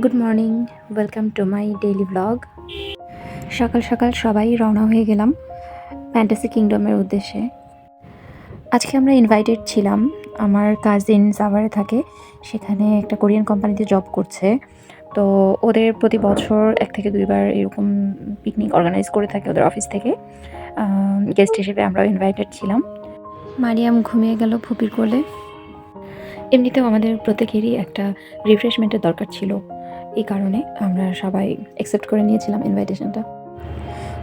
Good morning welcome to my daily vlog সকাল সকাল সবাই রওনা হয়ে গেলাম ফ্যান্টাসি কিংডমের উদ্দেশ্যে। আজকে আমরা ইনভাইটেড ছিলাম, আমার কাজিন সাভারে থাকে, সেখানে একটা কোরিয়ান কোম্পানিতে জব করছে। তো ওদের প্রতি বছর এক থেকে দুইবার এরকম পিকনিক অর্গানাইজ করে থাকে ওদের অফিস থেকে। গেস্ট হিসেবে আমরাও ইনভাইটেড ছিলাম। মারিয়াম ঘুমিয়ে গেল ফুপির কোলে। এমনিতেও আমাদের প্রত্যেকেরই একটা রিফ্রেশমেন্টের দরকার ছিল। এই কারণে আমরা সবাই অ্যাকসেপ্ট করে নিয়েছিলাম ইনভাইটেশনটা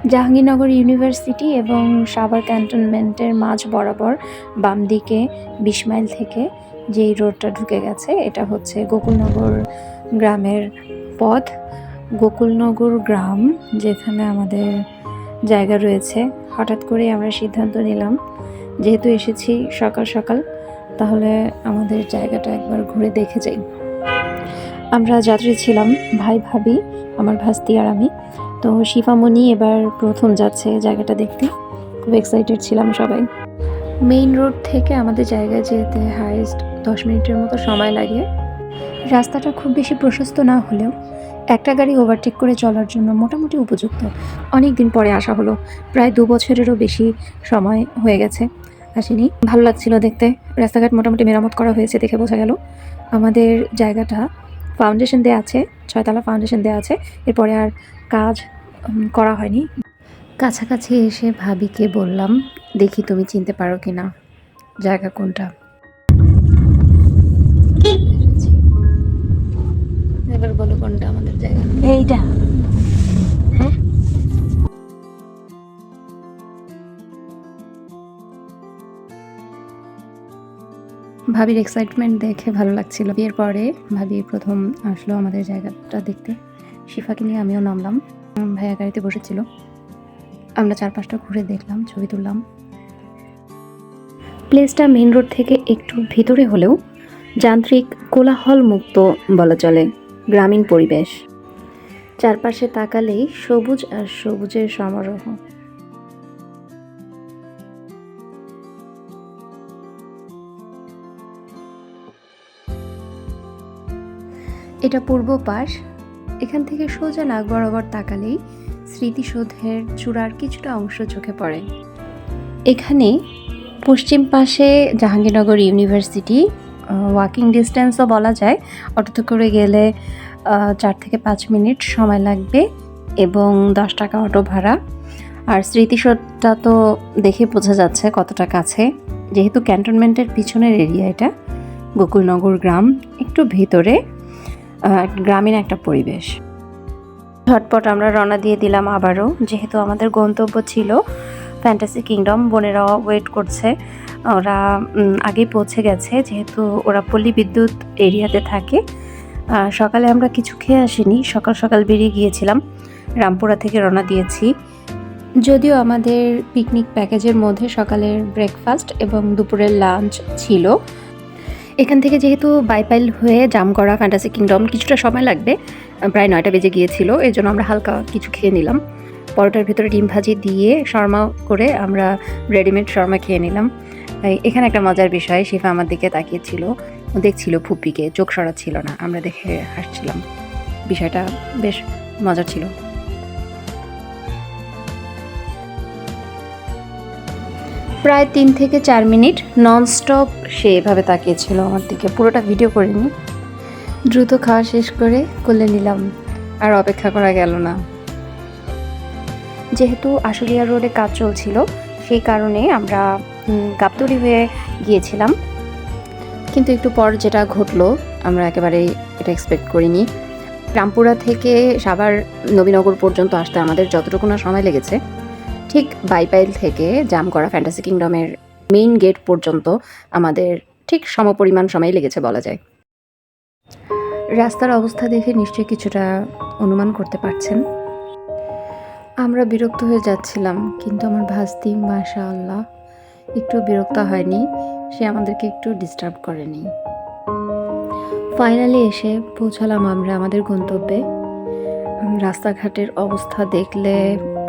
জাহাঙ্গীরনগর ইউনিভার্সিটি এবং সাভার ক্যান্টনমেন্টের মাঝ বরাবর বাম দিকে বিশ মাইল থেকে যেই রোডটা ঢুকে গেছে, এটা হচ্ছে গোকুলনগর গ্রামের পথ। গোকুলনগর গ্রাম, যেখানে আমাদের জায়গা রয়েছে, হঠাৎ করে আমরা সিদ্ধান্ত নিলাম, যেহেতু এসেছি সকাল সকাল, তাহলে আমাদের জায়গাটা একবার ঘুরে দেখে যাই। আমরা যাত্রী ছিলাম, ভাই ভাবি, আমার ভাস্তি আর আমি। তো শিফামণি এবার প্রথম যাচ্ছে জায়গাটা দেখতে। খুব এক্সাইটেড ছিলাম সবাই। মেইন রোড থেকে আমাদের জায়গায় যেতে হাইস্ট দশ মিনিটের মতো সময় লাগে। রাস্তাটা খুব বেশি প্রশস্ত না হলেও একটা গাড়ি ওভারটেক করে চলার জন্য মোটামুটি উপযুক্ত। অনেক দিন পরে আসা হলো। প্রায় দু বছরেরও বেশি সময় হয়ে গেছে। আসেনি। ভালো লাগছিল দেখতে। রাস্তাঘাট মোটামুটি মেরামত করা হয়েছে দেখে বোঝা গেল। আমাদের জায়গাটা ফাউন্ডেশন দেওয়া আছে ছয়তলা ফাউন্ডেশন দেওয়া আছে এরপরে আর কাজ করা হয়নি। কাছাকাছি এসে ভাবিকে বললাম দেখি তুমি চিনতে পারো কি না জায়গা কোনটা? এবার বলো কোনটা আমাদের জায়গা। এইটা। ভাবির এক্সাইটমেন্ট দেখে ভালো লাগছিল। বিয়ের পরে ভাবি প্রথম আসলো আমাদের জায়গাটা দেখতে। শিফাকে নিয়ে আমিও নামলাম। ভাইয়া গাড়িতে বসেছিল। আমরা চারপাশটা ঘুরে দেখলাম, ছবি তুললাম। প্লেসটা মেন রোড থেকে একটু ভিতরে হলেও যান্ত্রিক কোলাহল মুক্ত বলা চলে, গ্রামীণ পরিবেশ। চারপাশে তাকালেই সবুজ আর সবুজের সমারোহ। এটা পূর্ব পাশ। এখান থেকে সোজা নাক বরাবর তাকালেই স্মৃতিসৌধের চূড়ার কিছুটা অংশ চোখে পড়ে। এখানে পশ্চিম পাশে জাহাঙ্গীরনগর ইউনিভার্সিটি ওয়াকিং ডিস্টেন্সও বলা যায়। অটোতে করে গেলে চার থেকে পাঁচ মিনিট সময় লাগবে এবং দশ টাকা অটো ভাড়া। আর স্মৃতিসৌধটা তো দেখে বোঝা যাচ্ছে কতটা কাছে। যেহেতু ক্যান্টনমেন্টের পিছনের এরিয়া এটা, গোকুলনগর গ্রাম, একটু ভেতরে। গ্রামীণ একটা পরিবেশ। ঝটপট আমরা রওনা দিয়ে দিলাম আবারও। যেহেতু আমাদের গন্তব্য ছিল ফ্যান্টাসি কিংডম বোনেরাও ওয়েট করছে। ওরা আগেই পৌঁছে গেছে। যেহেতু ওরা পল্লী বিদ্যুৎ এরিয়াতে থাকে। সকালে আমরা কিছু খেয়ে আসিনি। সকাল সকাল বেরিয়ে গিয়েছিলাম। রামপুরা থেকে রওনা দিয়েছি। যদিও আমাদের পিকনিক প্যাকেজের মধ্যে সকালের ব্রেকফাস্ট এবং দুপুরের লাঞ্চ ছিল। এখান থেকে যেহেতু বাইপাইল হয়ে জামগড়া ফ্যান্টাসি কিংডম কিছুটা সময় লাগবে, প্রায় নয়টা বেজে গিয়েছিল, এর জন্য আমরা হালকা কিছু খেয়ে নিলাম। পরোটার ভিতরে ডিম ভাজি দিয়ে শর্মা করে আমরা রেডিমেড শর্মা খেয়ে নিলাম। এখানে একটা মজার বিষয়, শিফা আমার দিকে তাকিয়েছিল। দেখছিল ফুপিকে, চোখ সরাচ্ছিল না, আমরা দেখে হাসছিলাম। বিষয়টা বেশ মজার ছিল। প্রায় তিন থেকে চার মিনিট ননস্টপ সে এভাবে তাকিয়েছিল আমার দিকে। পুরোটা ভিডিও করিনি। দ্রুত খাওয়া শেষ করে কোলে নিলাম। আর অপেক্ষা করা গেল না। যেহেতু আশুলিয়া রোডে কাজ চলছিল, সেই কারণে আমরা গাবতলী হয়ে গিয়েছিলাম। কিন্তু একটু পর যেটা ঘটলো, আমরা একেবারে এটা এক্সপেক্ট করিনি। রামপুরা থেকে সাভার নবীনগর পর্যন্ত আসতে আমাদের যতটুকু না সময় লেগেছে ঠিক বাইপাইল থেকে জামকড়া ফ্যান্টাসি কিংডমের মেইন গেট পর্যন্ত আমাদের ঠিক সমপরিমাণ সময় লেগেছে বলা যায়। রাস্তার অবস্থা দেখে নিশ্চয়ই কিছুটা অনুমান করতে পারছেন। আমরা বিরক্ত হয়ে যাচ্ছিলাম, কিন্তু আমার ভাস্তি মাশা আল্লাহ একটু বিরক্ত হয়নি, সে আমাদেরকে একটু ডিস্টার্ব করেনি। ফাইনালি এসে পৌঁছালাম আমরা আমাদের গন্তব্যে। রাস্তাঘাটের অবস্থা দেখলে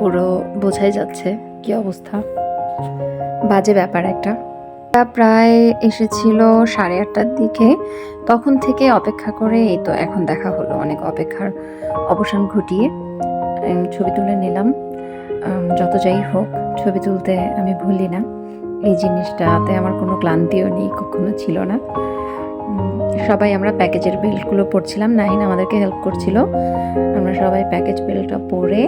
পুরো বোঝাই যাচ্ছে কি অবস্থা। বাজে ব্যাপার একটা। তা প্রায় এসেছিল সাড়ে আটটার দিকে। তখন থেকে অপেক্ষা করে এই তো এখন দেখা হলো অনেক অপেক্ষার অবসান ঘটিয়ে। ছবি তুলে নিলাম। যত যাই হোক, ছবি তুলতে আমি ভুলি না। এই জিনিসটাতে আমার কোনো ক্লান্তিও নেই, কখনো ছিল না। সবাই আমরা প্যাকেজের বেল্টগুলো পরছিলাম নাহিন আমাদেরকে হেল্প করছিল। আমরা সবাই প্যাকেজ বেল্টটা পরে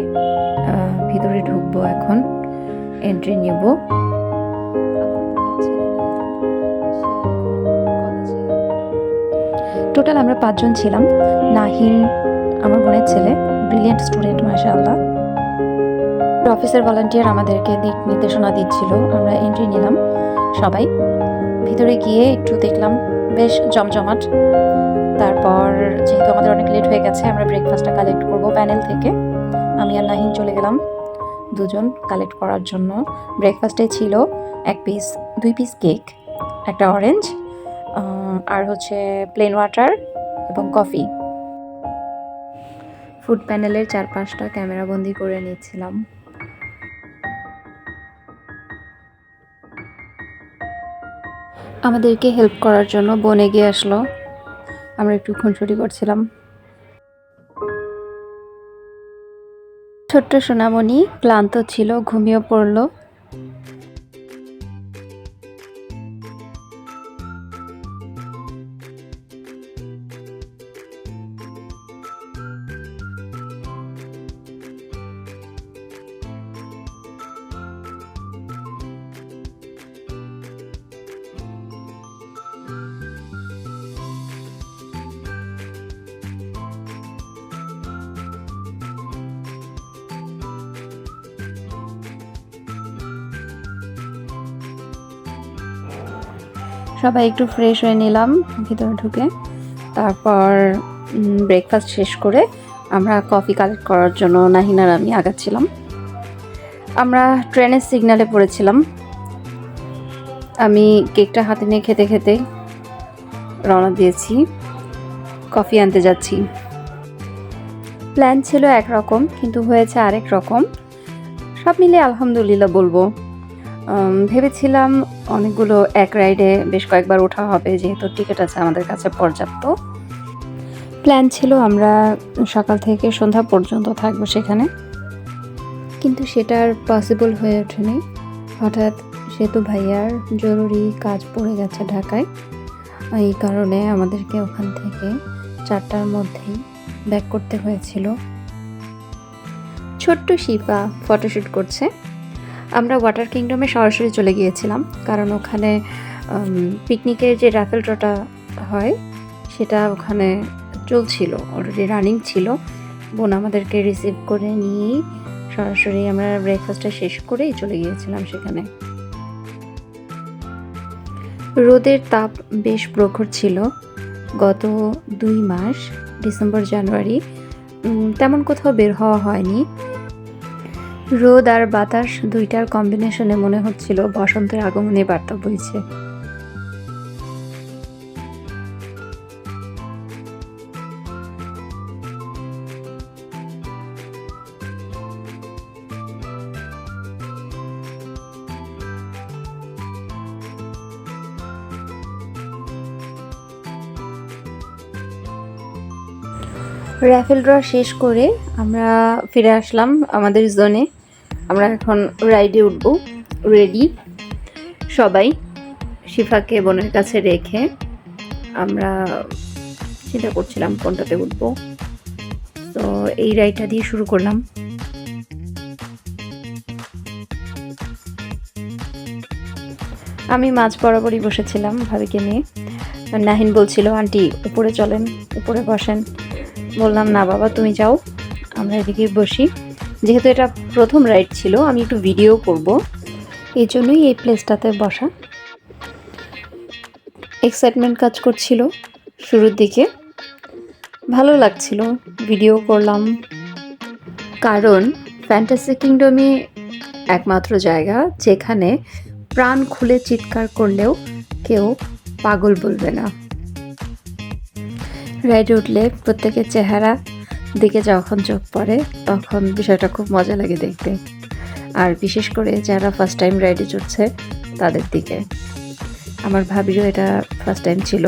ভিতরে ঢুকবো এখন এন্ট্রি নিব। টোটাল আমরা পাঁচজন ছিলাম। নাহিন, আমার বোনের ছেলে ব্রিলিয়েন্ট স্টুডেন্ট মাশাআল্লাহ। অফিসের ভলান্টিয়ার আমাদেরকে দিক নির্দেশনা দিচ্ছিল। আমরা এন্ট্রি নিলাম সবাই। ভিতরে গিয়ে একটু দেখলাম বেশ জমজমাট। তারপর যেহেতু আমাদের অনেক লেট হয়ে গেছে, আমরা ব্রেকফাস্টটা কালেক্ট করব প্যানেল থেকে। আমি আর নাহিন চলে গেলাম দুজন কালেক্ট করার জন্য। ব্রেকফাস্টে ছিল এক পিস দুই পিস কেক একটা অরেঞ্জ আর হচ্ছে প্লেন ওয়াটার এবং কফি ফুড প্যানেলের চার পাঁচটা ক্যামেরা বন্দি করে নিচ্ছিলাম আমাদেরকে হেল্প করার জন্য বোন এগিয়ে আসলো। আমরা একটু খুনসুটি করছিলাম। ছোট্ট সোনামণি ক্লান্ত ছিল, ঘুমিয়ে পড়ল। সবাই একটু ফ্রেশ হয়ে নিলাম, ভিতরে ঢুকে। তারপর ব্রেকফাস্ট শেষ করে আমরা কফি কালেক্ট করার জন্য নাহিনার আমি আগাচ্ছিলাম। আমরা ট্রেনের সিগন্যালে পড়েছিলাম। আমি কেকটা হাতে নিয়ে খেতে খেতে রওনা দিয়েছি। কফি আনতে যাচ্ছি। প্ল্যান ছিল একরকম, কিন্তু হয়েছে আরেক রকম। সব মিলে আলহামদুলিল্লাহ বলব। ভেবেছিলাম অনেকগুলো এক রাইডে বেশ কয়েকবার ওঠা হবে, যেহেতু টিকিট আছে আমাদের কাছে পর্যাপ্ত। প্ল্যান ছিল আমরা সকাল থেকে সন্ধ্যা পর্যন্ত থাকব সেখানে। কিন্তু সেটা আর পসিবল হয়ে ওঠেনি। হঠাৎ সেতু ভাইয়ার জরুরি কাজ পড়ে গেছে ঢাকায়। এই কারণে আমাদেরকে ওখান থেকে চারটার মধ্যেই ব্যাক করতে হয়েছিল। ছোট্ট শিপা ফটোশ্যুট করছে। আমরা ওয়াটার কিংডমে সরাসরি চলে গিয়েছিলাম, কারণ ওখানে পিকনিকের যে র্যাফেল ড্রটা হয়, সেটা ওখানে চলছিল অলরেডি রানিং ছিল। বোন আমাদেরকে রিসিভ করে নিয়েই সরাসরি আমরা ব্রেকফাস্টটা শেষ করেই চলে গিয়েছিলাম সেখানে। রোদের তাপ বেশ প্রখর ছিল। গত দুই মাস ডিসেম্বর জানুয়ারি তেমন কোথাও বের হওয়া হয়নি। রোদ আর বাতাস দুইটার কম্বিনেশনে মনে হচ্ছিল বসন্তের আগমনে বার্তা বইছে র্যাফেল ড্র শেষ করে আমরা ফিরে আসলাম আমাদের জোনে। আমরা এখন রাইডে উঠবো। রেডি সবাই, শিফাকে, বোনের কাছে রেখে আমরা চিন্তা করছিলাম কোনটাতে উঠবো। তো এই রাইডটা দিয়ে শুরু করলাম। আমি মাঝ বরাবরই বসেছিলাম ভাবিকে নিয়ে। নাহিন বলছিল, আন্টি, উপরে চলেন, উপরে বসেন। বললাম, না বাবা, তুমি যাও, আমরা এদিকে বসি। যেহেতু এটা প্রথম রাইড ছিল, আমি একটু ভিডিও করব। এই জন্যই এই প্লেসটাতে বসা। এক্সাইটমেন্ট কাজ করছিল শুরুর দিকে। ভালো লাগছিল ভিডিও করলাম। কারণ ফ্যান্টাসি কিংডমে একমাত্র জায়গা যেখানে প্রাণ খুলে চিৎকার করলেও কেউ পাগল বলবে না। রাইডে উঠলে প্রত্যেকের চেহারা দিকে যখন চোখ পড়ে, তখন বিষয়টা খুব মজা লাগে দেখতে। আর বিশেষ করে যারা ফার্স্ট টাইম রাইডে চড়ছে, তাদের দিকে। আমার ভাবিরও এটা ফার্স্ট টাইম ছিল,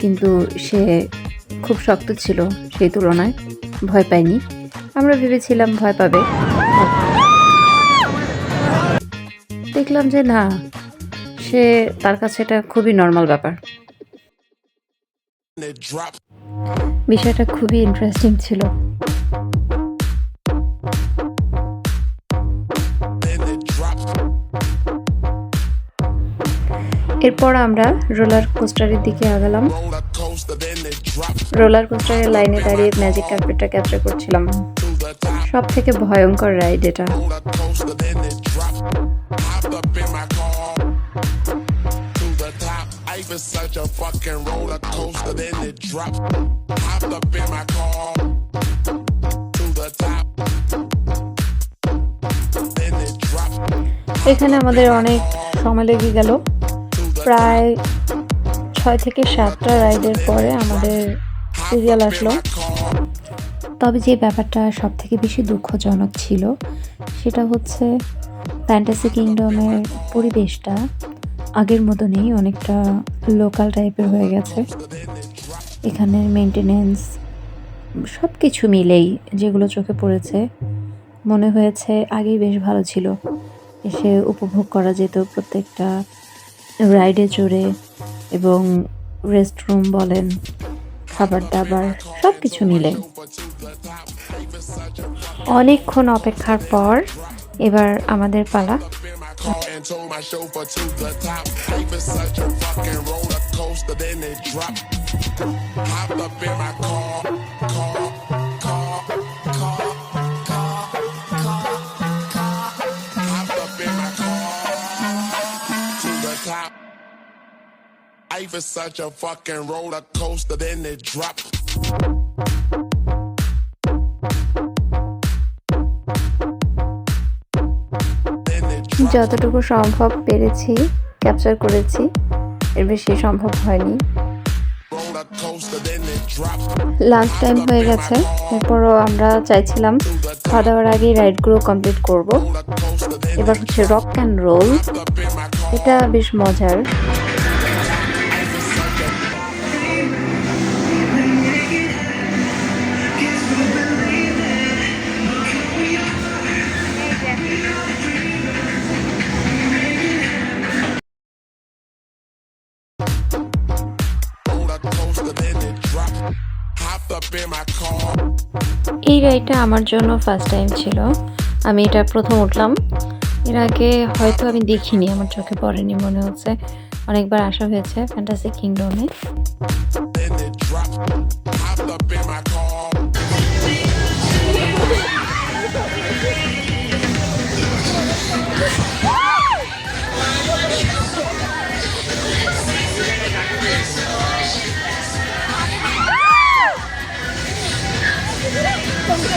কিন্তু সে খুব শক্ত ছিল সেই তুলনায়, ভয় পায়নি। আমরা ভেবেছিলাম ভয় পাবে। দেখলাম যে না, সে তার কাছে এটা খুবই নর্মাল ব্যাপার. বিষয়টা খুবই ইন্টারেস্টিং ছিল. এরপর আমরা রোলার কোস্টারের দিকে আগালাম। রোলার কোস্টারের লাইনে দাঁড়িয়ে ম্যাজিক কার্পেটটা ক্যাপচার করছিলাম। সব থেকে ভয়ঙ্কর রাইড এটা। Fucking roller coaster, then it drop. Hopped up in my car to the top. Then it drop এখানে আমাদের অনেক সময় লেগে গেল প্রায় ছয় থেকে সাতটা রাইডের পরে আমাদের সিরিয়াল আসলো তবে যে ব্যাপারটা সব থেকে বেশি দুঃখজনক ছিল সেটা হচ্ছে ফ্যান্টাসি কিংডমের পরিবেশটা আগের মতো নেই অনেকটা লোকাল টাইপের হয়ে গেছে। এখানের মেনটেনেন্স সব কিছু মিলেই যেগুলো চোখে পড়েছে, মনে হয়েছে আগেই বেশ ভালো ছিল। এসে উপভোগ করা যেত প্রত্যেকটা রাইডে চড়ে এবং রেস্টরুম বলেন, খাবার দাবার সব কিছু মিলে। অনেকক্ষণ অপেক্ষার পর এবার আমাদের পালা। And told my chauffeur to the top. Life is such a fucking roller coaster, then it dropped. Hopped up in my car, car, car, car, car, car, car. Hopped up in my car to the top. Life is such a fucking roller coaster, then it dropped. যতটুকু সম্ভব পেরেছি capture করেছি, এর বেশি সম্ভব হয়নি. Lunch time হয়ে গেছে, এরপরও আমরা চাইছিলাম খাওয়া দাওয়ার আগেই রাইডগুলো কমপ্লিট করব এবার হচ্ছে রক অ্যান্ড রোল. এটা বেশ মজার এই রাইডটা আমার জন্য ফার্স্ট টাইম ছিল। আমি এটা প্রথম উঠলাম। এর আগে হয়তো আমি দেখিনি, আমার চোখে পড়েনি মনে হচ্ছে। অনেকবার আসা হয়েছে ফ্যান্টাসি কিংডমে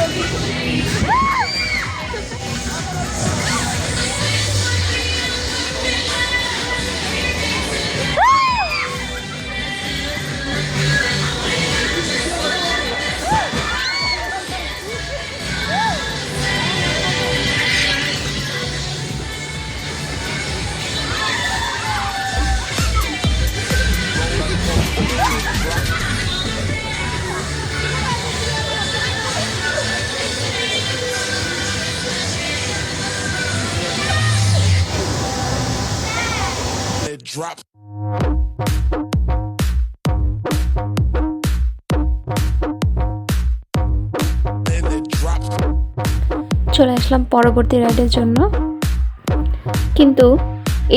Woo! চলে আসলাম পরবর্তী রাইডের জন্য। কিন্তু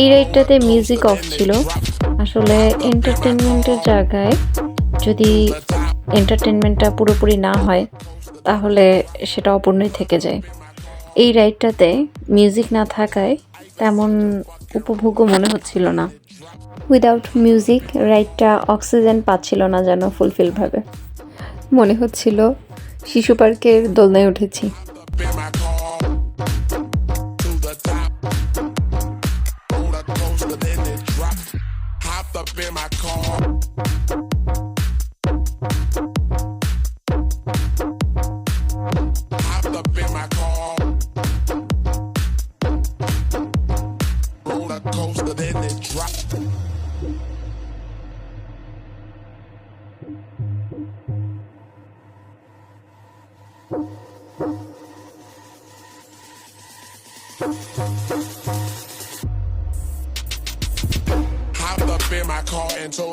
এই রাইডটাতে মিউজিক অফ ছিল। আসলে এন্টারটেনমেন্টের জায়গায় যদি এন্টারটেনমেন্টটা পুরোপুরি না হয়, তাহলে সেটা অপূর্ণই থেকে যায়। এই রাইডটাতে মিউজিক না থাকায় তেমন উপভোগ্য মনে হচ্ছিল না। উইদাউট মিউজিক রাইডটা অক্সিজেন পাচ্ছিল না যেন ফুলফিলভাবে মনে হচ্ছিল, শিশু পার্কের দোলনায় উঠেছি। In my to the top. Roller it dropped. Up in my car.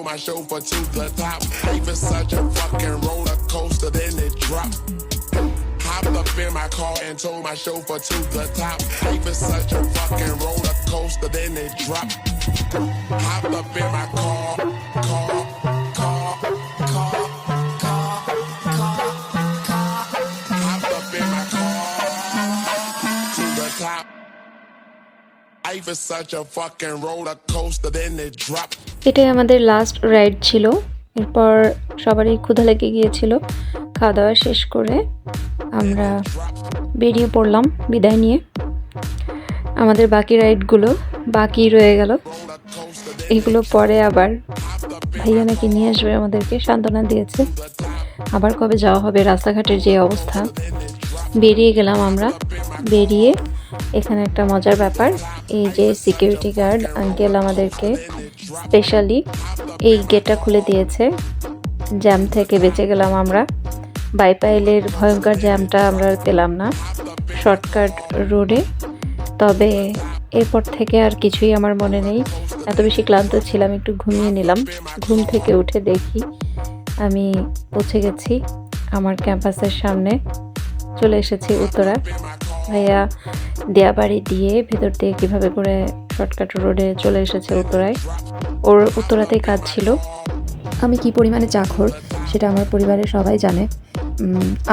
My chauffeur to the top. Life is such a fucking roller coaster, then it dropped. Hopped up in my car and told my chauffeur to the top. Life is such a fucking roller coaster, then it dropped. Hopped up in my car, car, car, car. Life is such a fucking roller coaster, then it dropped. এটাই আমাদের last ride ছিল। এরপর সবারই ক্ষুধা লেগে গিয়েছিল। খাওয়া দাওয়া শেষ করে আমরা বেরিয়ে পড়লাম বিদায় নিয়ে। আমাদের বাকি রাইডগুলো বাকি রয়ে গেল। এগুলো পরে আবার ভাইয়া নাকি নিয়ে আসবে আমাদেরকে সান্ত্বনা দিয়েছে। আবার কবে যাওয়া হবে, রাস্তাঘাটের যে অবস্থা। বেরিয়ে গেলাম আমরা। বেরিয়ে এখানে একটা মজার ব্যাপার, এই যে সিকিউরিটি গার্ড আঙ্কেল আমাদেরকে স্পেশালি এই গেটটা খুলে দিয়েছে। জ্যাম থেকে বেঁচে গেলাম আমরা। বাইপাইলের ভয়ঙ্কর জ্যামটা আমরা পেলাম না। শর্টকাট রোডে। তবে এরপর থেকে আর কিছুই আমার মনে নেই। এত বেশি ক্লান্ত ছিলাম, একটু ঘুমিয়ে নিলাম। ঘুম থেকে উঠে দেখি আমি পৌঁছে গেছি আমার ক্যাম্পাসের সামনে। চলে এসেছি উত্তরা। ভাইয়া দেয়াবাড়ি দিয়ে ভেতর দিয়ে কীভাবে করে শর্টকাট রোডে চলে এসেছে উত্তরায় ওর উত্তরাতেই কাজ ছিল। আমি কি পরিমাণে চাখর সেটা আমার পরিবারের সবাই জানে।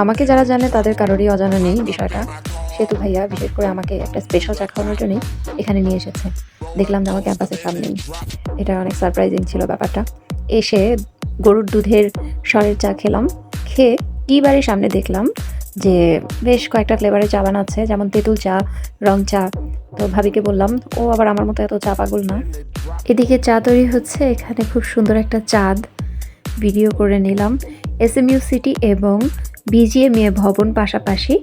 আমাকে যারা জানে তাদের কারোরই অজানা নেই বিষয়টা। সেতু ভাইয়া বিশেষ করে আমাকে একটা স্পেশাল চা খাওয়ানোর জন্যই এখানে নিয়ে এসেছে। দেখলাম যে আমার ক্যাম্পাসের সামনেই। এটা অনেক সারপ্রাইজিং ছিল ব্যাপারটা। এসে গরুর দুধের স্বরের চা খেলাম। খেয়ে কি বাড়ির সামনে দেখলাম যে বেশ কয়েকটা ফ্লেভারের চা বানাচ্ছে, যেমন তেঁতুল চা, রং চা। তো ভাবিকে বললাম, ও আবার আমার মতো এত চা পাগল না। এদিকে চা তৈরি হচ্ছে, এখানে খুব সুন্দর একটা চাঁদ ভিডিও করে নিলাম। এস এম ইউ সিটি এবং বিজিএমএ ভবন পাশাপাশি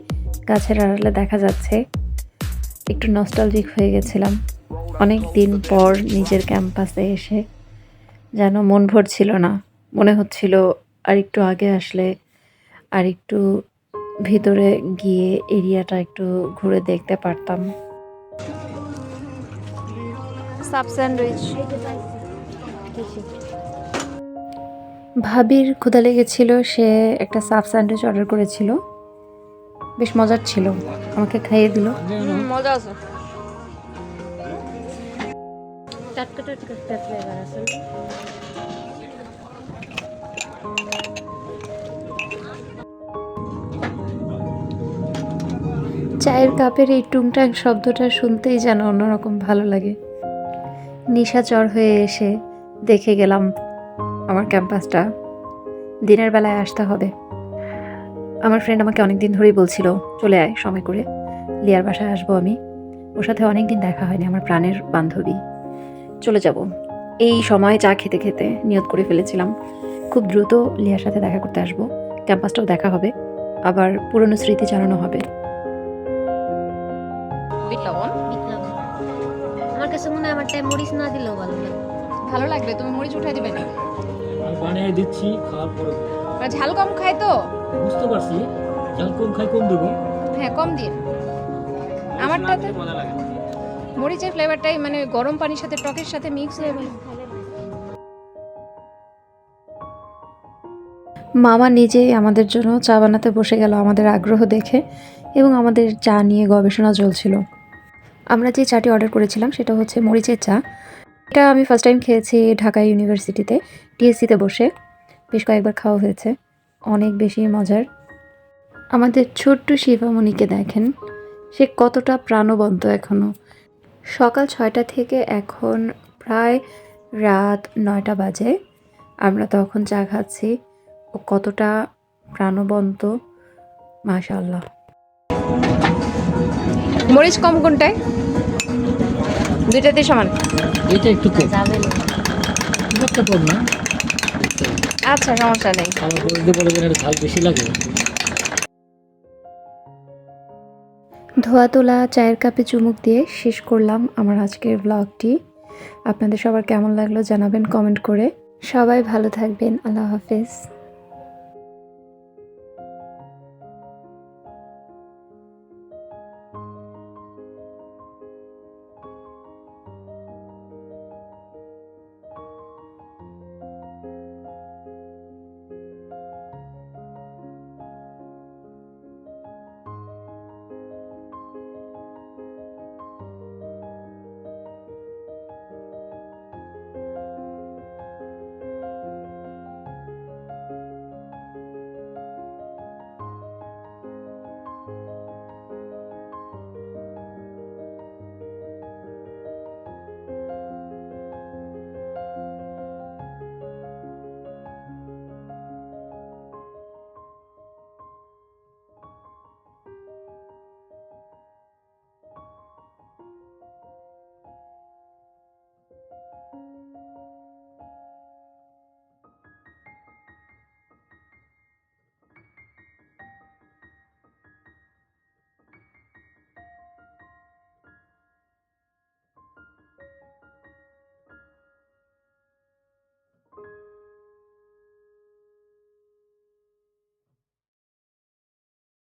গাছের আড়ালে দেখা যাচ্ছে। একটু নস্টালজিক হয়ে গেছিলাম। অনেক দিন পর নিজের ক্যাম্পাসে এসে যেন মন ভরছিল না। মনে হচ্ছিল আর একটু আগে আসলে আর একটু ভিতরে গিয়ে এরিয়াটা একটু ঘুরে দেখতে পারতাম। Sub sandwich. ভাবির ক্ষুধা লেগেছিল সে একটা সাব স্যান্ডউইচ অর্ডার করেছিল। বেশ মজার ছিল আমাকে খাইয়ে দিল। মজা আছে। টাটকা টাটকা একটা চায়ের কাপের এই টুংটাং শব্দটা শুনতেই যেন অন্যরকম ভালো লাগে। নিশাচর হয়ে এসে দেখে গেলাম, আমার ক্যাম্পাসটা দিনের বেলায় আসতে হবে। আমার ফ্রেন্ড আমাকে অনেক দিন ধরেই বলছিল, চলে আয়, সময় করে। লিয়ার বাসায় আসব আমি। ওর সাথে অনেক দিন দেখা হয়নি, আমার প্রাণের বান্ধবী। চলে যাব। এই সময় চা খেতে খেতে নিয়ত করে ফেলেছিলাম। খুব দ্রুত লিয়ার সাথে দেখা করতে আসব। ক্যাম্পাসটাও দেখা হবে। আবার পুরনো স্মৃতি জানানো হবে। বিট লবণ আমার কাছে মনে হয় আমার টাইম মরিচ না দিলেও ভালো লাগে। ভালো লাগবে তুমি মরিচ উঠাই দিবে না আমি বানিয়ে দিচ্ছি খাওয়ার পরে। আর ঝাল কম খাই তো? বুঝতে পারছি ঝাল কম খাই কম দেবো। হ্যাঁ কম দিন আমারটাতে মজা লাগে। মরিচের ফ্লেভারটাই মানে গরম পানির সাথে টকের সাথে মিক্স হয়ে ভালো মামা নিজেই আমাদের জন্য চা বানাতে বসে গেল আমাদের আগ্রহ দেখে এবং আমাদের চা নিয়ে গবেষণা চলছিল। আমরা যে চাটি অর্ডার করেছিলাম সেটা হচ্ছে মরিচের চা। এটা আমি ফার্স্ট টাইম খেয়েছি ঢাকা ইউনিভার্সিটিতে, টিএসসিতে বসে। বেশ কয়েকবার খাওয়া হয়েছে। অনেক বেশি মজার। আমাদের ছোট্ট শিবামণিকে দেখেন, সে কতটা প্রাণবন্ত এখনও সকাল ছয়টা থেকে এখন প্রায় রাত নয়টা বাজে। আমরা তখন চা খাচ্ছি। ও কতটা প্রাণবন্ত মাশাল্লাহ মরিচ কম কোনটায়? দুইটাতে সমান। এটা একটু কম। একটা কম না? আচ্ছা সমস্যা নেই। খাওয়ার বলে যেন ঝাল বেশি লাগে। ধোয়া তোলা চায়ের কাপে চুমুক দিয়ে শেষ করলাম আমার আজকের ব্লগটি আপনাদের সবার কেমন লাগল জানাবেন কমেন্ট করে। সবাই ভালো থাকবেন আল্লাহ হাফেজ।